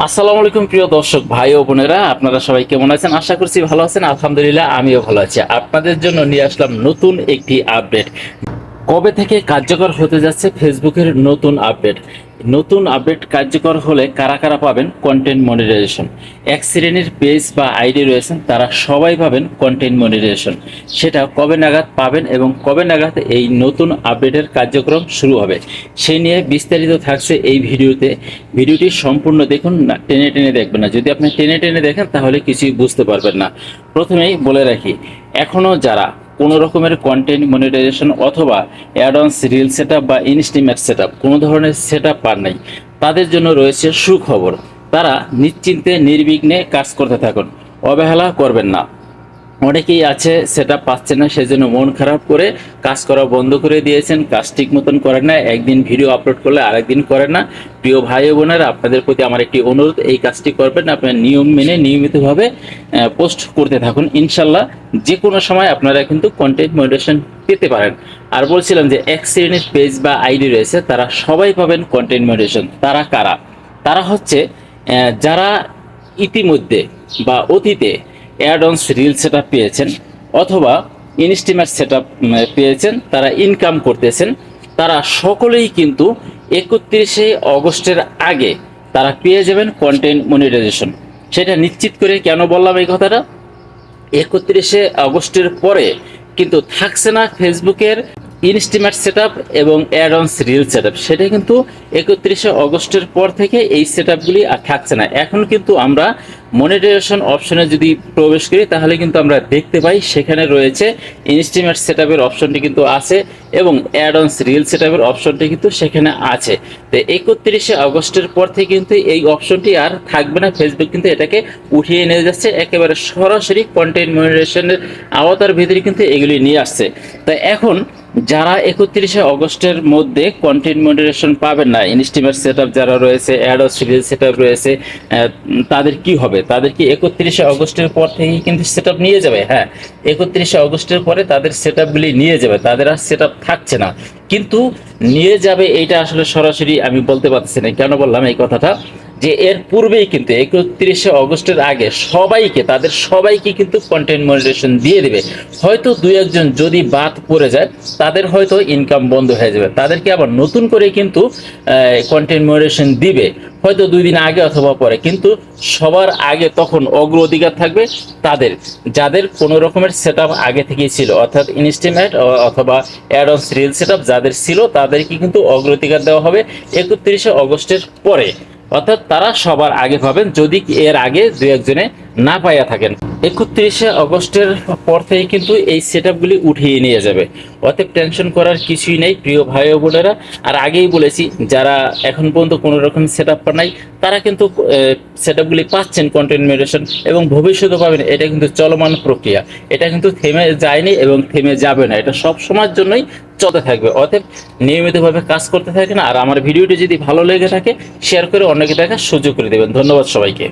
আসসালামু আলাইকুম প্রিয় দর্শক ভাই ও বোনেরা, আপনারা সবাই কেমন আছেন? আশা করছি ভালো আছেন, আলহামদুলিল্লাহ আমিও ভালো আছি। আপনাদের জন্য নিয়ে আসলাম নতুন একটি আপডেট। কবে থেকে কার্যকর হতে যাচ্ছে ফেসবুকের নতুন আপডেট? নতুন আপডেট কার্যকর হলে কারা কারা পাবেন কন্টেন্ট মনিটাইজেশন এক শ্রেণির পেজ বা আইডি রয়েছেন তারা সবাই পাবেন কন্টেন্ট মনিটাইজেশন সেটা কবে নাগাদ পাবেন এবং কবে নাগাদ এই নতুন আপডেটের কার্যক্রম শুরু হবে? সেই নিয়ে বিস্তারিত থাকছে এই ভিডিওতে। ভিডিওটি সম্পূর্ণ দেখুন, না, টেনে টেনে দেখবেন না। যদি আপনি টেনে টেনে দেখেন, তাহলে কিছুই বুঝতে পারবেন না। প্রথমেই বলে রাখি এখনও যারা কোনো রকমের কন্টেন্ট মনিটাইজেশন অথবা অ্যাডভান্স রিল সেট বা ইনস্টিমেট সেট কোনো ধরনের সেট আপ পার নাই। তাদের জন্য রয়েছে সুখবর। তারা নিশ্চিন্তে, নির্বিঘ্নে কাজ করতে থাকুন। অবহেলা করবেন না। অনেকেই আছে, সেটা পাচ্ছে না, সেজন্য মন খারাপ করে কাজ করা বন্ধ করে দিয়েছেন, কাজ ঠিক মতন করেন না, একদিন ভিডিও আপলোড করলে আরেকদিন করেন না। প্রিয় ভাই বোনেরা, আপনাদের প্রতি আমার একটি অনুরোধ, এই কাজটি করবেন, আপনার নিয়ম মেনে নিয়মিতভাবে পোস্ট করতে থাকুন। ইনশাল্লাহ যে কোনো সময় আপনারা কিন্তু কন্টেন্ট মনিটেশন পেতে পারেন। আর বলছিলাম যে, এক শ্রেণির পেজ বা আইডি রয়েছে, তারা সবাই পাবেন কন্টেন্ট মনিটেশন তারা কারা? তারা হচ্ছে যারা ইতিমধ্যে বা অতীতে অ্যাডন্স রিল সেট পেয়েছেন, অথবা ইনস্টিমেট সেট পেয়েছেন, তারা ইনকাম করতেছেন, তারা সকলেই কিন্তু একত্রিশে অগস্টের আগে তারা পেয়ে যাবেন কন্টেন্ট মনিটাইজেশন সেটা নিশ্চিত করে কেন বললাম এই কথাটা? একত্রিশে আগস্টের পরে কিন্তু থাকছে না ফেসবুকের ইনস্টিমেট সেট এবং অ্যাডন্স রিল সেট সেটা কিন্তু একত্রিশে অগস্টের পর থেকে এই সেট আর থাকছে না। এখন কিন্তু আমরা মনিটাইজেশন অপশনে যদি প্রবেশ করি, তাহলে কিন্তু আমরা দেখতে পাই সেখানে রয়েছে ইনস্টিমেট সেট অপশনটি কিন্তু আছে এবং অ্যাডন্স রিল সেট অপশনটি কিন্তু সেখানে আছে। তো একত্রিশে আগস্টের পর থেকে কিন্তু এই অপশনটি আর থাকবে না। ফেসবুক কিন্তু এটাকে উঠিয়ে নিয়ে যাচ্ছে। একেবারে সরাসরি কন্টেন্ট মনিটাইজেশনের আওতার ভিতরে কিন্তু এগুলি নিয়ে আসছে। তাই এখন যারা একত্রিশে অগস্টের মধ্যে কন্টেন্ট মনিটাইজেশন পাবেন না ইনস্টিমেট সেট যারা রয়েছে অ্যাডস রিল সেট রয়েছে তাদের কি হবে? তাদের কি একত্রিশে অগস্টের পর থেকেই কিন্তু সেট নিয়ে যাবে? হ্যাঁ একত্রিশে অগস্টের পরে তাদের সেট নিয়ে যাবে, তাদের আর সেট থাকছে না। কিন্তু নিয়ে যাবে, এইটা আসলে সরাসরি আমি বলতে পারছি না। কেন বললাম এই কথাটা? যে এর পূর্বেই কিন্তু একত্রিশে অগস্টের আগে সবাইকে, তাদের সবাইকে কিন্তু কন্টেন্ট দিয়ে দেবে। হয়তো দু একজন যদি বাদ পড়ে যায়, তাদের হয়তো ইনকাম বন্ধ হয়ে যাবে। তাদেরকে আবার নতুন করে কিন্তু কন্টেন্ট দিবে। হয়তো দুই দিন আগে অথবা পরে। কিন্তু সবার আগে তখন অগ্রাধিকার থাকবে তাদের, যাদের কোনো রকমের সেট আগে থেকেই ছিল। অর্থাৎ ইনস্টিমেট অথবা অ্যাডন্স রিল সেট যাদের ছিল, তাদেরকে কিন্তু অগ্রাধিকার দেওয়া হবে একত্রিশে অগস্টের পরে। অর্থাৎ তারা সবার আগে পাবেন যদি এর আগে দু একজনে না পাইয়া থাকেন। একত্রিশে অগস্টের পর থেকে কিন্তু এই সেট আপগুলি উঠিয়ে নিয়ে যাবে। অতএব টেনশন করার কিছুই নেই, প্রিয় ভাই বোনেরা। আর আগেই বলেছি, যারা এখন পর্যন্ত কোনো রকম সেট আপ নাই, তারা কিন্তু সেট আপগুলি পাচ্ছেন কন্টেন্ট এবং ভবিষ্যতে পাবেন। এটা কিন্তু চলমান প্রক্রিয়া। এটা কিন্তু থেমে যায়নি এবং থেমে যাবে না। এটা সব সময়ের জন্যই চলতে থাকবে। অতএব নিয়মিতভাবে কাজ করতে থাকেন আর আমার ভিডিওটি যদি ভালো লেগে থাকে শেয়ার করে অন্যকে দেখার সুযোগ করে দেবেন। ধন্যবাদ সবাইকে।